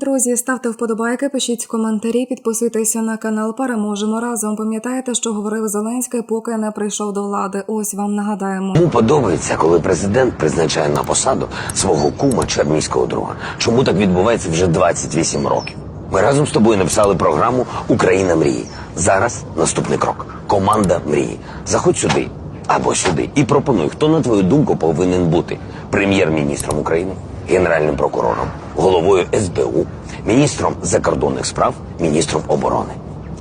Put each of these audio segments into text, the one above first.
Друзі, ставте вподобайки, пишіть коментарі, підписуйтеся на канал. Переможемо разом. Пам'ятаєте, що говорив Зеленський, поки не прийшов до влади. Ось вам нагадаємо. Йому подобається, коли президент призначає на посаду свого кума чи друга. Чому так відбувається вже 28 років? Ми разом з тобою написали програму Україна мрії. Зараз наступний крок. Команда мрії. Заходь сюди або сюди і пропонуй, хто на твою думку повинен бути прем'єр-міністром України, генеральним прокурором, головою СБУ, міністром закордонних справ, міністром оборони.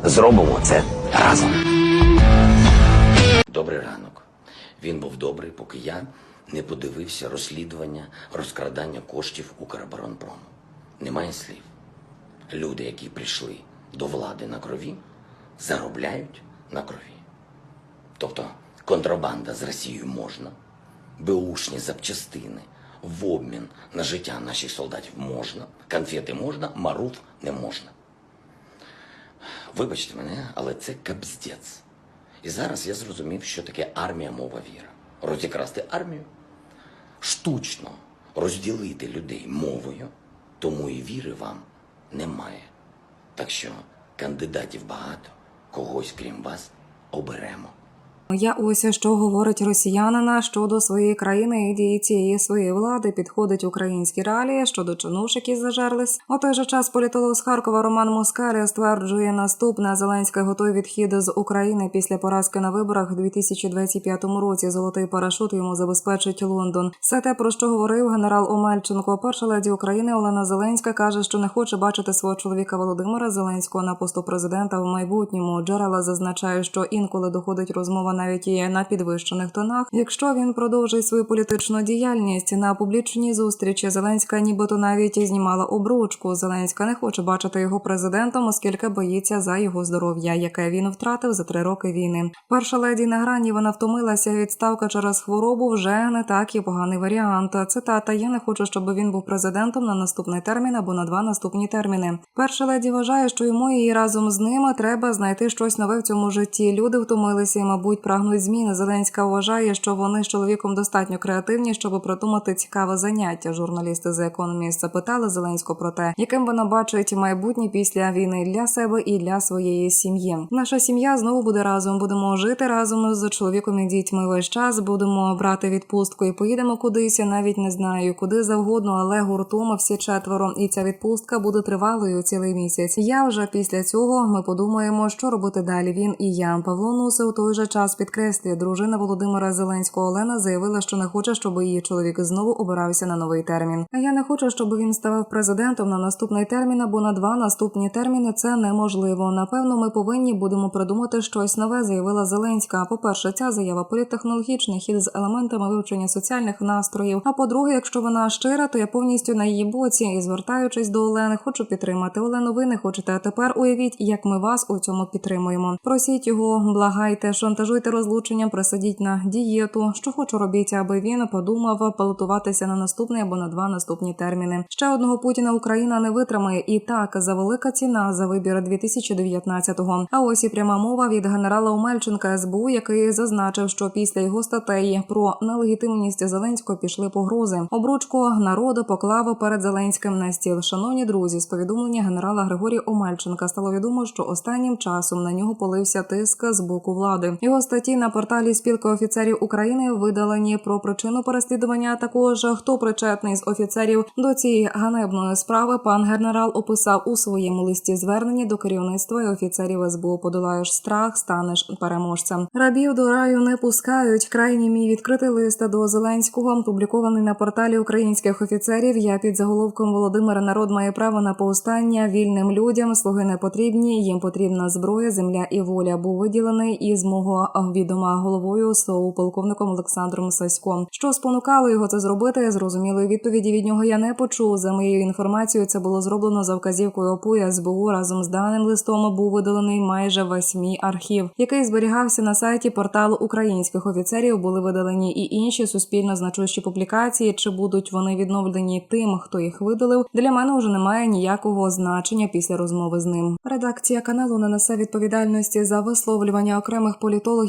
Зробимо це разом. Добрий ранок. Він був добрий, поки я не подивився розслідування розкрадання коштів Укроборонпрому. Немає слів. Люди, які прийшли до влади на крові, заробляють на крові. Тобто контрабанда з Росією можна, беушні запчастини в обмін на життя наших солдатів можна, конфети можна, маруф не можна. Вибачте мене, але це капздець. І зараз я зрозумів, що таке армія мова віра. Розікрасти армію, штучно розділити людей мовою, тому і віри вам немає. Так що кандидатів багато, когось крім вас оберемо. Я ось що говорить росіянина щодо своєї країни і дії цієї своєї влади. Підходить українські реалії щодо чинушек, які зажерлись. У той же час політолог з Харкова Роман Москаля стверджує наступне: Зеленський готовий відхід з України після поразки на виборах у 2025 році. Золотий парашут йому забезпечить Лондон. Все те про що говорив генерал Омельченко. Перша леді України Олена Зеленська каже, що не хоче бачити свого чоловіка Володимира Зеленського на посту президента в майбутньому. Джерела зазначають, що інколи доходить розмова навіть і на підвищених тонах. Якщо він продовжить свою політичну діяльність на публічній зустрічі, Зеленська нібито навіть знімала обручку. Зеленська не хоче бачити його президентом, оскільки боїться за його здоров'я, яке він втратив за три роки війни. Перша леді на грані вона втомилася. Відставка через хворобу вже не так і поганий варіант. Цитата: Я не хочу, щоб він був президентом на наступний термін або на два наступні терміни. Перша леді вважає, що йому і разом з ними треба знайти щось нове в цьому житті. Люди втомилися і, мабуть, прагнуть зміни. Зеленська вважає, що вони з чоловіком достатньо креативні, щоб придумати цікаве заняття. Журналісти за економіст запитали Зеленського про те, яким вона бачить майбутнє після війни для себе і для своєї сім'ї. Наша сім'я знову буде разом. Будемо жити разом з чоловіком і дітьми. Весь час будемо брати відпустку і поїдемо кудись. Навіть не знаю, куди завгодно, але гуртом всі четверо. І ця відпустка буде тривалою цілий місяць. Я вже після цього ми подумаємо, що робити далі. Він і я. Павло Нусе у той же час підкреслює, дружина Володимира Зеленського Олена заявила, що не хоче, щоб її чоловік знову обирався на новий термін. А я не хочу, щоб він ставав президентом на наступний термін або на два наступні терміни. Це неможливо. Напевно, ми повинні будемо придумати щось нове, заявила Зеленська. По перше, ця заява політтехнологічний хід з елементами вивчення соціальних настроїв. А по-друге, якщо вона щира, то я повністю на її боці і звертаючись до Олени, хочу підтримати Олену. Ви не хочете. А тепер уявіть, як ми вас у цьому підтримуємо. Просіть його, благайте, шантажуйте розлученням, присадіть на дієту. Що хочу робіть, аби він подумав балотуватися на наступний або на два наступні терміни. Ще одного Путіна Україна не витримає. І так за велика ціна за вибір 2019-го. А ось і пряма мова від генерала Омельченка СБУ, який зазначив, що після його статей про нелегітимність Зеленського пішли погрози. Обручку народу поклав перед Зеленським на стіл. Шановні друзі, з повідомлення генерала Григорія Омельченка стало відомо, що останнім часом на нього полився тиск з боку влади. Його статті на порталі спілки офіцерів України видалені про причину переслідування. а Також хто причетний з офіцерів до цієї ганебної справи. Пан генерал описав у своєму листі звернення до керівництва і офіцерів СБУ. Подолаєш страх, станеш переможцем. Рабів до раю не пускають. Крайній мій відкритий лист до Зеленського, опублікований на порталі українських офіцерів. Я під заголовком Володимира народ має право на повстання вільним людям. Слуги не потрібні. Їм потрібна зброя, земля і воля. Був виділений із мого відома головою СОУ полковником Олександром Саськом. Що спонукало його це зробити? Зрозумілої відповіді від нього я не почув. За моєю інформацією, це було зроблено за вказівкою ОПУ СБУ. Разом з даним листом був видалений майже весь мій архів, який зберігався на сайті порталу українських офіцерів. Були видалені і інші суспільно значущі публікації. Чи будуть вони відновлені тим, хто їх видалив? Для мене вже немає ніякого значення після розмови з ним. Редакція каналу не несе відповідальності за висловлювання окремих політологів